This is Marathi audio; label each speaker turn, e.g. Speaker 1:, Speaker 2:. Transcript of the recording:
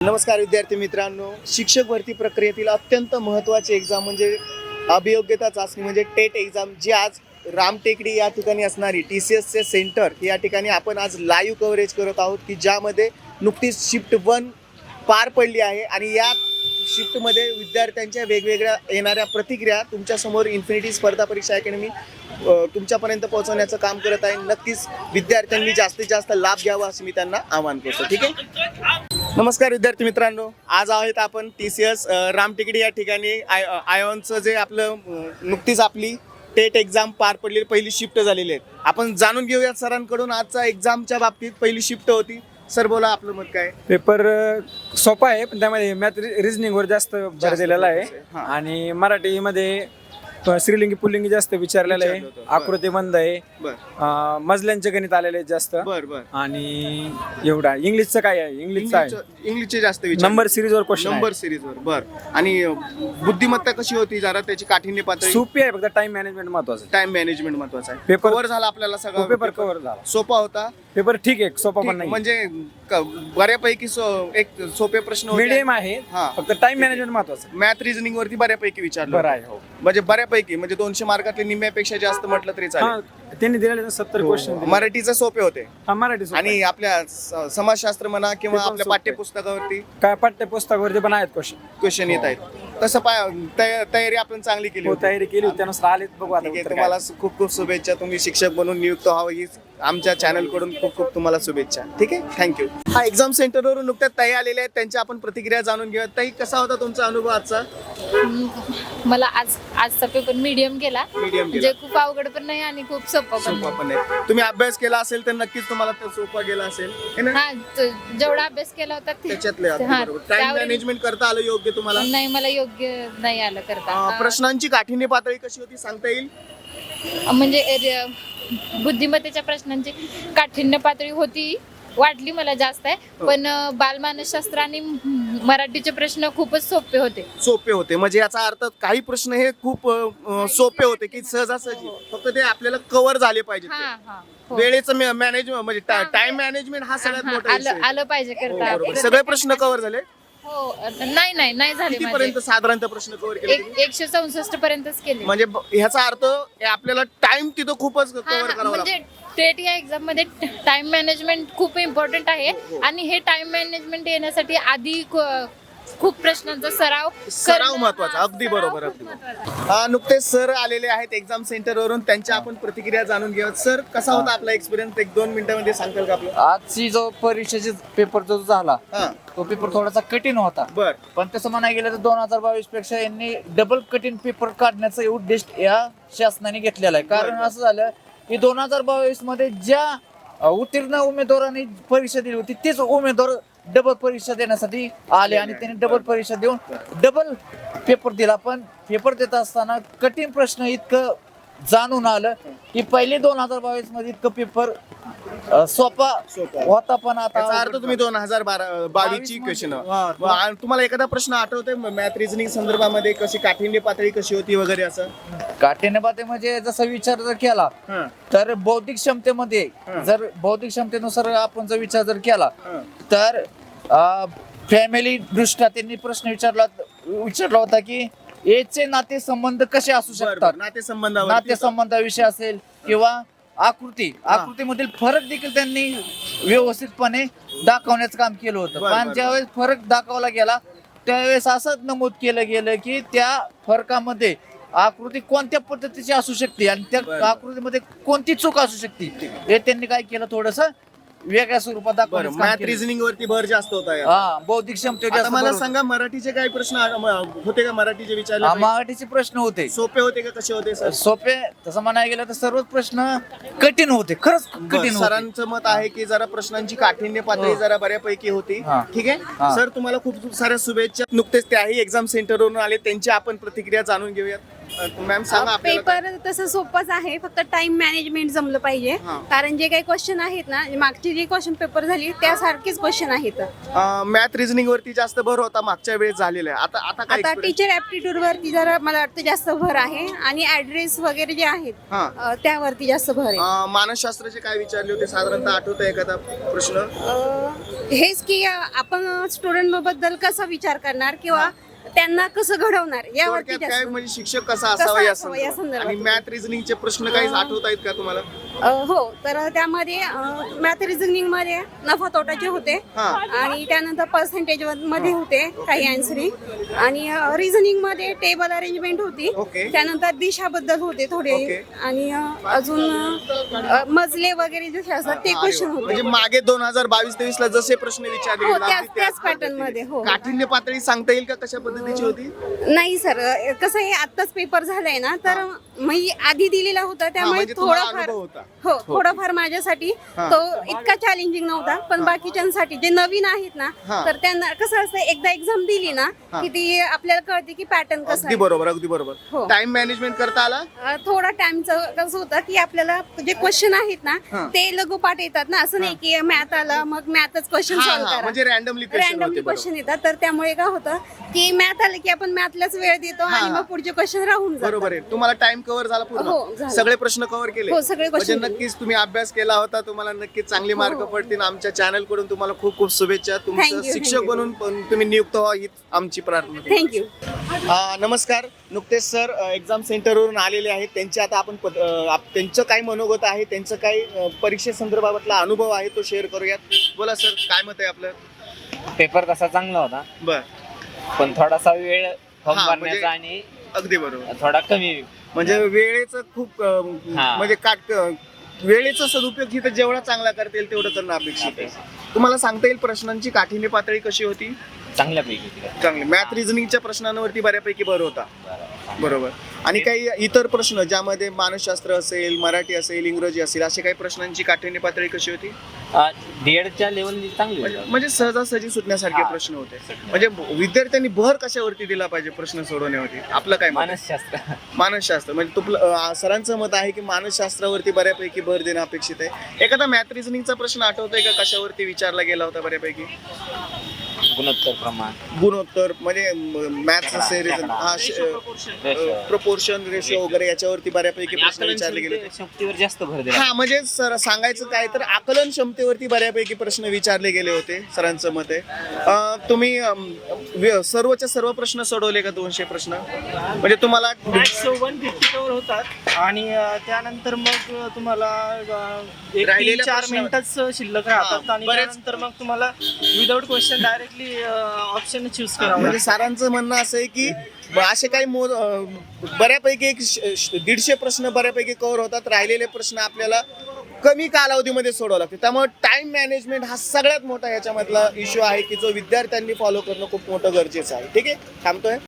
Speaker 1: नमस्कार विद्यार्थी मित्रांनो. शिक्षक भरती प्रक्रियेतील अत्यंत महत्त्वाची एक्झाम म्हणजे अभियोग्यता चाचणी म्हणजे टेट एक्झाम जी आज रामटेकडी या ठिकाणी असणारी टी सी एसचे सेंटर या ठिकाणी आपण आज लाईव्ह कव्हरेज करत आहोत की ज्यामध्ये नुकतीच शिफ्ट वन पार पडली आहे आणि या शिफ्टमध्ये विद्यार्थ्यांच्या वेगवेगळ्या येणाऱ्या प्रतिक्रिया तुमच्यासमोर इन्फिनिटी स्पर्धा परीक्षा अकॅडमी तुमच्यापर्यंत पोहोचवण्याचं काम करत आहे. नक्कीच विद्यार्थ्यांनी जास्तीत जास्त लाभ घ्यावा असं मी त्यांना आवाहन करतो. ठीक आहे? नमस्कार विद्यार्थी मित्रांनो. आज आहेत आपण टी सी एस रामटेकडी या ठिकाणी. आय आयॉनचं जे आपलं नुकतीच आपली टेट एक्झाम पार पडलेली पहिली शिफ्ट झालेली आहे आपण जाणून घेऊया सरांकडून आजचा एक्झामच्या बाबतीत पहिली शिफ्ट होती. सर बोला आपलं मत काय?
Speaker 2: पेपर सोपा आहे पण त्यामध्ये मॅथ रिझनिंग वर जास्त भर दिलेला आहे. आणि मराठीमध्ये प- स्त्रीलिंगी पुल्लिंगी जास्त विचारलेलं आहे. आकृती बंद आहे.
Speaker 1: बर.
Speaker 2: अ, मजल्यांचे गणित आलेले आहेत जास्त.
Speaker 1: बर बर.
Speaker 2: आणि एवढा. इंग्लिशचं काय आहे? इंग्लिशचं आहे.
Speaker 1: इंग्लिशचं- इंग्लिशचे जास्त विचार.
Speaker 2: नंबर सिरीज वर क्वेश्चन
Speaker 1: नंबर सिरीजवर. बर. आणि अ, बुद्धिमत्ता कशी होती? जरा त्याची काठिण्य पातळी.
Speaker 2: सोपी आहे फक्त टाइम मॅनेजमेंट महत्वाचं आहे.
Speaker 1: टाइम मॅनेजमेंट महत्त्वाचा आहे.
Speaker 2: Paper-
Speaker 1: कव्हर झाला आपल्याला सगळं
Speaker 2: पेपर कव्हर झाला.
Speaker 1: सोपा होता.
Speaker 2: पेपर ठीक आहे सोपा पण
Speaker 1: ठीक,
Speaker 2: नाही
Speaker 1: म्हणजे क- बऱ्यापैकी सो- एक सोपे प्रश्न होते
Speaker 2: मीडियम आहे
Speaker 1: हां.
Speaker 2: फक्त टाइम मॅनेजमेंट महत्वाचं आहे.
Speaker 1: मॅथ रिझनिंग वरती बऱ्यापैकी विचारलं
Speaker 2: बरं. आहे हो
Speaker 1: म्हणजे बऱ्यापैकी म्हणजे दोनशे मार्कातले निम्म्यापेक्षा जास्त म्हटलं तरी
Speaker 2: हा
Speaker 1: चालेल
Speaker 2: त्यांनी दिलेले सत्तर क्वेश्चन
Speaker 1: मराठीचे सोपे होते
Speaker 2: मराठी सोपं आहे.
Speaker 1: आणि आपल्या स- समाजशास्त्र म्हणा किंवा
Speaker 2: ते पण
Speaker 1: आपल्या
Speaker 2: सोपं आहे.
Speaker 1: पाठ्यपुस्तकावरती
Speaker 2: काय पाठ्यपुस्तकावरती पण आहेत क्वेश्चन
Speaker 1: क्वेश्चन येत आहेत तसं पाय तया- तयारी आपण चांगली केली
Speaker 2: हो
Speaker 1: होती.
Speaker 2: तयारी केली होती त्यानुसार आलेत बघू आता
Speaker 1: ठीक आहे
Speaker 2: उत्तर काय.
Speaker 1: तुम्हाला खूप खूप शुभेच्छा तुम्ही शिक्षक बनून नियुक्त व्हावं ही आमच्या चॅनलकडून खूप खूप तुम्हाला शुभेच्छा. ठीक आहे? थँक्यू हा एक्झाम सेंटरवरून नुकत्याच ताई आलेल्या आहेत. त्यांच्या आपण प्रतिक्रिया जाणून घेऊया ताई कसा होता तुमचा अनुभव आजचा?
Speaker 3: मला आज आजचा पेपर मीडियम गेला
Speaker 1: मीडियम
Speaker 3: म्हणजे खूप अवघड पण नाही आणि खूप सोपा पण
Speaker 1: सोपा
Speaker 3: नाही.
Speaker 1: पण आहे तुम्ही अभ्यास केला असेल तर नक्कीच तुम्हाला तो सोपा गेला असेल. है ना?
Speaker 3: हा ज- जेवढा अभ्यास केला होता ते-
Speaker 1: त्याच्यातले
Speaker 3: हा,
Speaker 1: टाइम मॅनेजमेंट करता आलं योग्य तुम्हाला?
Speaker 3: नाही मला योग्य नाही आलं करता.
Speaker 1: अं, प्रश्नांची काठिण्य पातळी कशी होती? सांगता येईल?
Speaker 3: म्हणजे बुद्धिमत्तेच्या प्रश्नांची काठिण्य पातळी होती वाढली मला जास्त आहे.
Speaker 1: हो.
Speaker 3: पण बालमानसशास्त्र आणि मराठीचे प्रश्न खूपच सोपे होते.
Speaker 1: सोपे होते. म्हणजे याचा अर्थ काही प्रश्न हे खूप अं, सोपे होते की सहजासहजी. फक्त ते आपल्याला कव्हर झाले पाहिजे
Speaker 3: हा हा. हो.
Speaker 1: वेळेचं मॅनेजमेंट म्हणजे
Speaker 3: हा.
Speaker 1: टाइम मॅनेजमेंट हा सगळ्यात
Speaker 3: हा,
Speaker 1: मोठा विषय
Speaker 3: आलं
Speaker 1: आहे.
Speaker 3: आलं पाहिजे
Speaker 1: हो,
Speaker 3: करता
Speaker 1: बरोबर. सगळे प्रश्न कव्हर झाले.
Speaker 3: हो नाही नाही नाही झाले
Speaker 1: किती
Speaker 3: माझे.
Speaker 1: पर्यंत साधारणतः प्रश्न कव्हर केले
Speaker 3: एक- एकशे चौसष्ट पर्यंतच केले.
Speaker 1: म्हणजे ब- ह्याचा अर्थ हे आपल्याला टाइम तिथं खूपच
Speaker 3: हा,
Speaker 1: कव्हर
Speaker 3: हा,
Speaker 1: करावा
Speaker 3: म्हणजे टेट या एक्झाममध्ये टाइम मॅनेजमेंट खूप इम्पॉर्टंट आहे. आणि हे टाइम मॅनेजमेंट येण्यासाठी आधी क- खूप प्रश्नांचा सराव
Speaker 1: सराव
Speaker 3: करणं-
Speaker 1: महत्त्वाचा
Speaker 3: हा,
Speaker 1: अगदी
Speaker 3: सराव
Speaker 1: बरोबर
Speaker 3: खूप
Speaker 1: अगदी
Speaker 3: महत्त्वाचा. आहे.
Speaker 1: हा नुकतेच सर आलेले आहेत एक्झाम सेंटरवरून त्यांच्या आपण प्रतिक्रिया जाणून घेऊया सर कसा होता आपला एक्सपिरियन्स एक दोन मिनिटांमध्ये सांगताल का आपलं?
Speaker 4: आजची जो परीक्षेचा पेपर जो झाला
Speaker 1: हा.
Speaker 4: तो पेपर थोडासा कठीण होता.
Speaker 1: बर.
Speaker 4: पण तसं म्हणायला गेलं तर दोन हजार बावीसपेक्षा यांनी डबल कठीण पेपर काढण्याचं उद्दिष्ट या शासनाने घेतलेला आहे. कारण. असं झालं की दोन हजार बावीसमध्ये ज्या अ, उत्तीर्ण उमेदवारांनी परीक्षा दिली होती तेच उमेदवार डबल परीक्षा देण्यासाठी आले आणि त्यांनी डबल परीक्षा देऊन डबल पेपर दिला. पण पेपर देत असताना कठीण प्रश्न इतकं जाणून आलं की पहिले दोन हजार बावीसमध्ये इतकं पेपर अ, सोपा
Speaker 1: सोपा.
Speaker 4: होता पण आता
Speaker 1: अर्थ तुम्ही दोन हजार बारा बावीस ची क्वेश्चन
Speaker 4: हा,
Speaker 1: तुम्हाला एखादा प्रश्न आठवतोय मॅथ रिझनिंग संदर्भामध्ये कशी काठिण्य पातळी कशी होती वगैरे असं
Speaker 4: काठिण्यपाते म्हणजे जसा विचार जर केला
Speaker 1: हा,
Speaker 4: तर बौद्धिक क्षमतेमध्ये
Speaker 1: हं.
Speaker 4: जर बौद्धिक क्षमतेनुसार आपण जर विचार जर केला
Speaker 1: हा.
Speaker 4: तर फॅमिली दृष्ट्या त्यांनी प्रश्न विचारला विचारला होता की याचे नाते संबंध कसे असू शकतात.
Speaker 1: नातेसंबंधावर
Speaker 4: नाते संबंधाविषयी असेल किंवा आकृती आकृतीमधील फरक देखील त्यांनी व्यवस्थितपणे दाखवण्याचं काम केलं होतं
Speaker 1: बरं,
Speaker 4: पण
Speaker 1: बरं.
Speaker 4: ज्यावेळेस फरक दाखवला गेला त्यावेळेस असंच नमूद केलं गेलं की त्या फरकामध्ये आकृती कोणत्या पद्धतीची असू शकते आणि त्या
Speaker 1: बरं.
Speaker 4: आकृतीमध्ये कोणती चूक असू शकते हे त्यांनी काय केलं थोडस वेगळ्या स्वरूपात
Speaker 1: बरं मॅथ. रिझनिंग वरती भर जास्त होता.
Speaker 4: हा बौद्धिक
Speaker 1: आता
Speaker 4: जास्त
Speaker 1: मला. सांगा मराठीचे काही प्रश्न आ- म- होते का मराठीचे विचारले काही?
Speaker 4: मराठीचे प्रश्न होते
Speaker 1: सोपे होते का कसे होते सर
Speaker 4: सोपे तसं म्हणायला गेलं तर सर्वच प्रश्न कठीण होते खरंच कठीण होते
Speaker 1: सरांचं मत आहे की जरा प्रश्नांची काठिण्य पातळी
Speaker 4: हो.
Speaker 1: जरा बऱ्यापैकी होती
Speaker 4: हा.
Speaker 1: ठीक आहे. सर तुम्हाला खूप खूप साऱ्या शुभेच्छा नुकतेच त्याही एक्झाम सेंटरवरून आले त्यांची आपण प्रतिक्रिया जाणून घेऊयात मॅम सांगा आपल्याला
Speaker 5: पेपर तसं सोपंच आहे. फक्त टाइम मॅनेजमेंट जमलं पाहिजे.
Speaker 1: हा.
Speaker 5: कारण जे काही क्वेश्चन आहेत ना मागची जी क्वेश्चन पेपर झाली त्यासारखेच क्वेश्चन आहेत.
Speaker 1: मॅथ रिझनिंग वरती जास्त भर होता मागच्या वेळेस झालेला आहे. आता आता काय
Speaker 5: आता
Speaker 1: experience?
Speaker 5: टीचर ऍप्टिट्यूड वरती जरा मला वाटतं जास्त भर आहे. आणि ऍड्रेस वगैरे जे आहेत
Speaker 1: हा.
Speaker 5: अ, त्यावरती जास्त भर आहे.
Speaker 1: अं, मानसशास्त्राचे काय विचारले होते साधारणतः आठवत एखादा प्रश्न?
Speaker 5: अ, हेच की अ, आपण स्टुडंटबद्दल कसा विचार करणार? किंवा त्यांना कसं घडवणार? यावरती
Speaker 1: थोडक्यात काय
Speaker 5: जास्त
Speaker 1: म्हणजे शिक्षक कसा असावा या
Speaker 5: असावा या
Speaker 1: संदर्भात?
Speaker 5: संदर्भात.
Speaker 1: आणि मॅथ रिझनिंगचे प्रश्न काही आठवत आहेत का तुम्हाला?
Speaker 5: हो तर त्यामध्ये मॅथ रिझनिंगमध्ये नफा तोटाचे होते
Speaker 1: हा.
Speaker 5: आणि त्यानंतर पर्सेंटेजमध्ये होते काही आन्सरिंग आणि रिझनिंगमध्ये टेबल अरेंजमेंट होती
Speaker 1: ओके.
Speaker 5: त्यानंतर दिशाबद्दल होते थोडे
Speaker 1: ओके.
Speaker 5: आणि अजून मजले वगैरे जसे असतात ते क्वेश्चन
Speaker 1: म्हणजे
Speaker 5: होते
Speaker 1: मागे दोन हजार बावीस तेवीस ला जसे प्रश्न विचारले
Speaker 5: हो, त्याच- pattern मध्ये, हो.
Speaker 1: काठिण्य पातळी सांगता येईल का कशा पद्धतीची होती
Speaker 5: नाही सर कसं आहे आत्ताच पेपर झालाय ना तर मी आधी दिलेला होता त्यामुळे
Speaker 1: म्हणजे
Speaker 5: थोडाफार. हो थोडाफार माझ्यासाठी
Speaker 1: हा.
Speaker 5: तो इतका चॅलेंजिंग नव्हता पण बाकीच्यांसाठी जे नवीन आहेत ना
Speaker 1: हा.
Speaker 5: तर त्यांना कसं असतं एकदा एक्झाम दिली ना
Speaker 1: हा.
Speaker 5: की ती आपल्याला कळते की पॅटर्न कसं
Speaker 1: अगदी
Speaker 5: आहे
Speaker 1: बरोबर अगदी बरोबर
Speaker 5: हो.
Speaker 1: टाइम मॅनेजमेंट करता आला
Speaker 5: अ, थोडा टाइमचं कसं होतं की आपल्याला जे क्वेश्चन आहेत ना
Speaker 1: हा.
Speaker 5: ते लगोपाठ येतात ना असं नाही की मॅथ आलं मग मॅथच क्वेश्चन
Speaker 1: हा,
Speaker 5: सॉल्व्ह
Speaker 1: हा,
Speaker 5: करा
Speaker 1: म्हणजे रॅन्डमली क्वेश्चन होते
Speaker 5: रॅन्डमली
Speaker 1: बरोबर.
Speaker 5: क्वेश्चन येतात तर त्यामुळे काय होतं की मॅथ आलं की आपण मॅथलाच वेळ देतो
Speaker 1: हा,
Speaker 5: आणि
Speaker 1: हा.
Speaker 5: मग पुढचे क्वेश्चन राहून जातात
Speaker 1: बरोबर आहे तुम्हाला टाइम कव्हर झाला
Speaker 5: हो,
Speaker 1: पूर्ण
Speaker 5: झाला.
Speaker 1: सगळे प्रश्न कव्हर केले
Speaker 5: हो, सगळे
Speaker 1: म्हणजे
Speaker 5: question
Speaker 1: नक्कीच तुम्ही अभ्यास केला होता तुम्हाला नक्कीच चांगले मार्क
Speaker 5: हो.
Speaker 1: पडतील. आमच्या चॅनलकडून तुम्हाला खूप खूप शुभेच्छा. तुमचं
Speaker 5: Thank you,
Speaker 1: शिक्षक
Speaker 5: thank you.
Speaker 1: बनून पण तुम्ही नियुक्त व्हा हीच आमची प्रार्थना.
Speaker 5: थँक्यू
Speaker 1: हा, नमस्कार. नुकतेच सर एक्झाम सेंटरवरून आलेले आहेत. त्यांचे आता आपण पद- अ, आप- त्यांचं काय मनोगत आहे? त्यांचं काय अ, परीक्षेसंदर्भातला अनुभव आहे तो शेअर करूयात. बोला सर काय मत आहे आपलं?
Speaker 6: पेपर तसा चांगला होता.
Speaker 1: बर.
Speaker 6: पण थोडासा वेळ फॉर्म
Speaker 1: हा, म्हणजे-
Speaker 6: भरण्याचा आणि
Speaker 1: अगदी बरोबर.
Speaker 6: थोडा कमी.
Speaker 1: म्हणजे वेळेचं खूप अ,
Speaker 6: हा.
Speaker 1: म्हणजे काट वेळेचा सदुपयोग इथं जेवढा चांगला करता येईल तेवढं करणं अपेक्षित आहे. तुम्हाला सांगता येईल प्रश्नांची काठिण्य पातळी कशी होती?
Speaker 6: चांगल्यापैकी.
Speaker 1: चांगली. मॅथ रिझनिंगच्या प्रश्नांवरती बऱ्यापैकी भर होता.
Speaker 6: बरं.
Speaker 1: बरोबर. आणि काही इतर प्रश्न ज्यामध्ये मानसशास्त्र असेल मराठी असेल इंग्रजी असेल असे काही प्रश्नांची काठिण्य पातळी कशी होती?
Speaker 6: डीएडच्या लेवलनी चांगली
Speaker 1: म्हणजे. म्हणजे सहजासहजी सुटण्यासारखे
Speaker 6: हा.
Speaker 1: प्रश्न होते. म्हणजे विद्यार्थ्यांनी भर कशावरती दिला पाहिजे प्रश्न सोडवण्यावरती आपलं काय मत आहे?
Speaker 6: मानसशास्त्र.
Speaker 1: मानसशास्त्र. म्हणजे तुपलं अं, सरांचं मत आहे की मानसशास्त्रावरती बऱ्यापैकी भर देणं अपेक्षित आहे. एखादा मॅथ रिझनिंगचा प्रश्न आठवतोय का? कशावरती विचारला गेला होता बऱ्यापैकी?
Speaker 6: गुणोत्तर प्रमाण.
Speaker 1: गुणोत्तर म्हणजे मॅथ्स. हा
Speaker 6: रेशो.
Speaker 1: प्रपोर्शन रेशो वगैरे याच्यावरती बऱ्यापैकी प्रश्न विचारले गेले.
Speaker 6: क्षमतेवर जास्त भर दिला.
Speaker 1: हा म्हणजे सर सांगायचं काय तर आकलन क्षमतेवरती बऱ्यापैकी प्रश्न विचारले गेले होते सरांचं मत. अं, तुम्ही अं, व्य- सर्वच्या सर्व प्रश्न सोडवले का दोनशे प्रश्न? म्हणजे तुम्हाला
Speaker 2: मॅथ्स वन फिफ्टी कवर होतात आणि अं, त्यानंतर मग तुम्हाला अं, एक
Speaker 1: राहिलेल्या
Speaker 2: तीन चार
Speaker 1: प्रश्न-
Speaker 2: मिनिटच शिल्लक राहतात आणि
Speaker 1: बरेच-
Speaker 2: त्यानंतर मग तुम्हाला without question directly option choose करावं.
Speaker 1: म्हणजे सरांचं म्हणणं असं आहे की असे काही मो बऱ्यापैकी एक दीडशे प्रश्न बऱ्यापैकी कव्हर होतात. राहिलेले प्रश्न आपल्याला कमी कालावधीमध्ये सोडावं लागते त्यामुळे टाइम मॅनेजमेंट हा सगळ्यात मोठा याच्यामधला इश्यू आहे की जो विद्यार्थ्यांनी फॉलो करणं खूप मोठं गरजेचं आहे. ठीक आहे? थांबतोय.